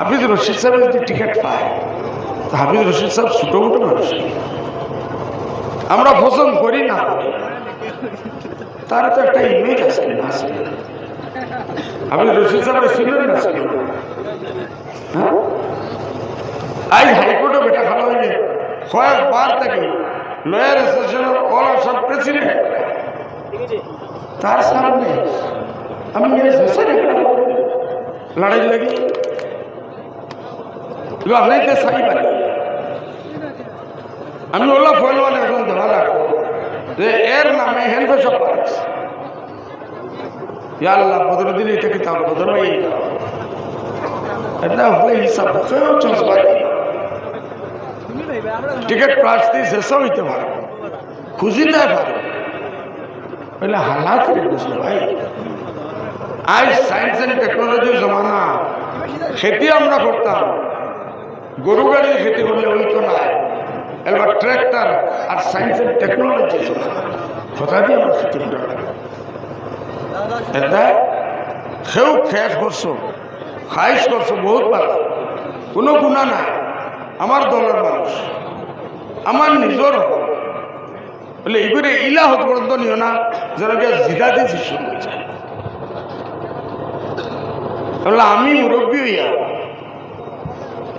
হাফিজ রশিদ সাহেব যদি টিকিট পায়, তো হাফিজ রশিদ সাহেব ছোটো মোটো মানুষ। আমরা পছন্দ করি না। তার তো একটা ইমেজ আছে, না হাফিজ রশিদ সাহেব ছিলেন না হ্যাঁ? আজ হাইকোর্টে বেটা খাওয়া হয়নি। কয়েকবার থেকে লয়ার অ্যাসোসিয়েশনের অল আসাম প্রেসিডেন্ট। তার সামনে আমি লড়াই লাগি। আপনাকে সাই পারি আমি ওলা ফলওয়ান এখন ধরা যে এর নামে হেনফে সব আল্লাহ পনেরো দিন এটা কিতাব বদল এটা হলে হিসাব কেউ চসবা টিকিট প্রার্থী শেষও হইতে পারে। দেয় পারে বলে, হালাত বুঝলো ভাই। আজ সায়েন্স অ্যান্ড টেকনোলজির জমানা খেতি আমরা করতাম। গরু গাড়ি খেতি করলে ওই তো না এবার ট্র্যাক্টর আর সায়েন্স অ্যান্ড টেকনোলজি কথা দিয়ে আমরা খেতি এটা সেও খেস করছ খাইস করছ, বহুত ভালো কোনো গুণা নাই। আমার দলের মানুষ। আমার নিজের হক। বলে এগুলো ইলা হত পর্যন্ত নিও না, যেন জিদাতে শিশু হয়েছে বলে আমি মুরব্বী হইয়া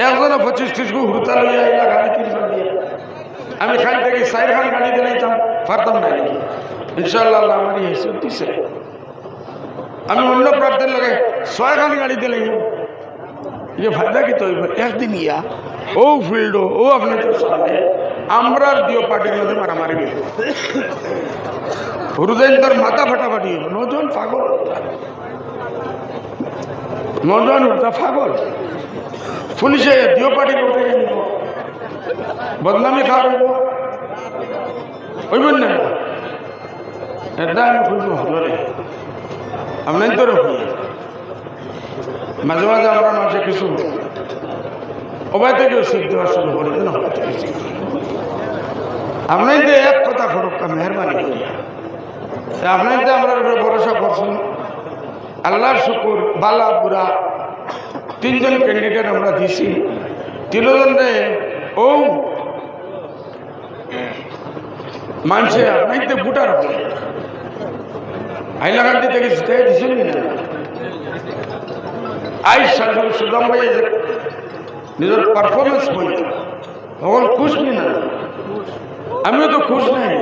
একজনে পঁচিশ ত্রিশ গু হুরতা লইয়া গাড়ি কিনবার দিয়ে আমি খান থেকে সাইড খান গাড়ি দিলাইতাম পারতাম না ইনশাল্লাহ আমার হিসেব দিছে। আমি অন্য প্রার্থীর লগে ছয় খান গাড়ি দিলাম যে ফায়দা কি তৈব একদিন ইয়া, ও ফিল্ড ও আপনি তো সামনে, আমরা দিও পার্টির মধ্যে মারামারি গেল হুরুদেন তোর মাথা ফাটাফাটি হইল নজন পাগল। নজন ওটা পাগল। পুলিশে দিও পার্টি উঠে নিব। বদনামি খাওয়া হইব। হইবেন না? এটা আমি খুব ভালো রে। আপনি তো রকম মাঝে মাঝে আমরা মাঝে কিছু ওবাই থেকে শিখ দেওয়া শুরু করে দেন ওবাই থেকে এক কথা ফরক্কা মেহরবানি আপনার তো আমরা ভরসা করছেন। আল্লাহর শুকুর, বালা, বুড়া, তিনজন ক্যান্ডিডেট আমরা দিছি। তিনজনে ও মানুষে আপনার তো বুটার হাইলাকান্দি থেকে জিতে দিছেন আই সাজু সুদাম ভাই নিজের পারফরমেন্স বই। তখন খুশ নি না? আমিও তো খুশ নাই।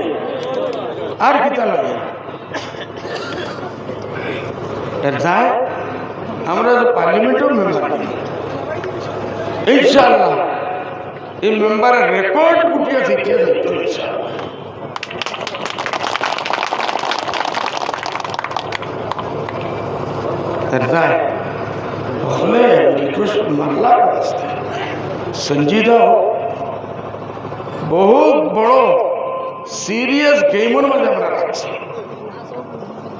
আর কিতা লাগে? যায় আমরা পার্লামেন্টেও মেম্বার ইনশাআল্লাহ, এই মেম্বারের রেকর্ড গুটিয়ে শিখিয়ে যেত ইনশাআল্লাহ রিকোয়েস্ট মাল্লা রাস্তা संजीदा हो বহুত বড় সিরিয়াস গেমর মধ্যে আমরা রাখছি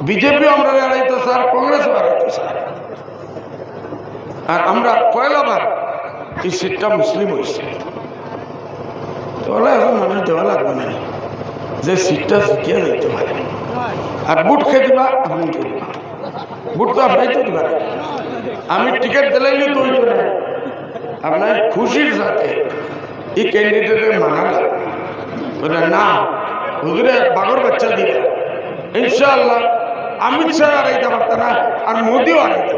বিজেপি আমরা হারাইতো স্যার কংগ্রেস হারাইতো স্যার আর আমরা পয়লাবার এই সিটটা মুসলিম হয়েছে তাহলে এখন মানুষ দেওয়া লাগবে না যে সিটটা শিখিয়ে যাইতে পারে আর বুট খেয়ে দিবা আপনি দিবা বুট তো আপনাই আমি টিকিট দিলাইনি তো আপনার খুশির সাথে এই ক্যান্ডিডেটের মানা বলে, না, হুজুরে, বাগর বাচ্চা দিলে ইনশাআল্লাহ, অমিত শাহ আর আইতে পারত না আর মোদিও আর পারত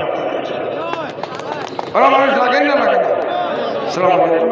ওরা মানুষ লাগেন না লাগে না। সালাম আলাইকুম।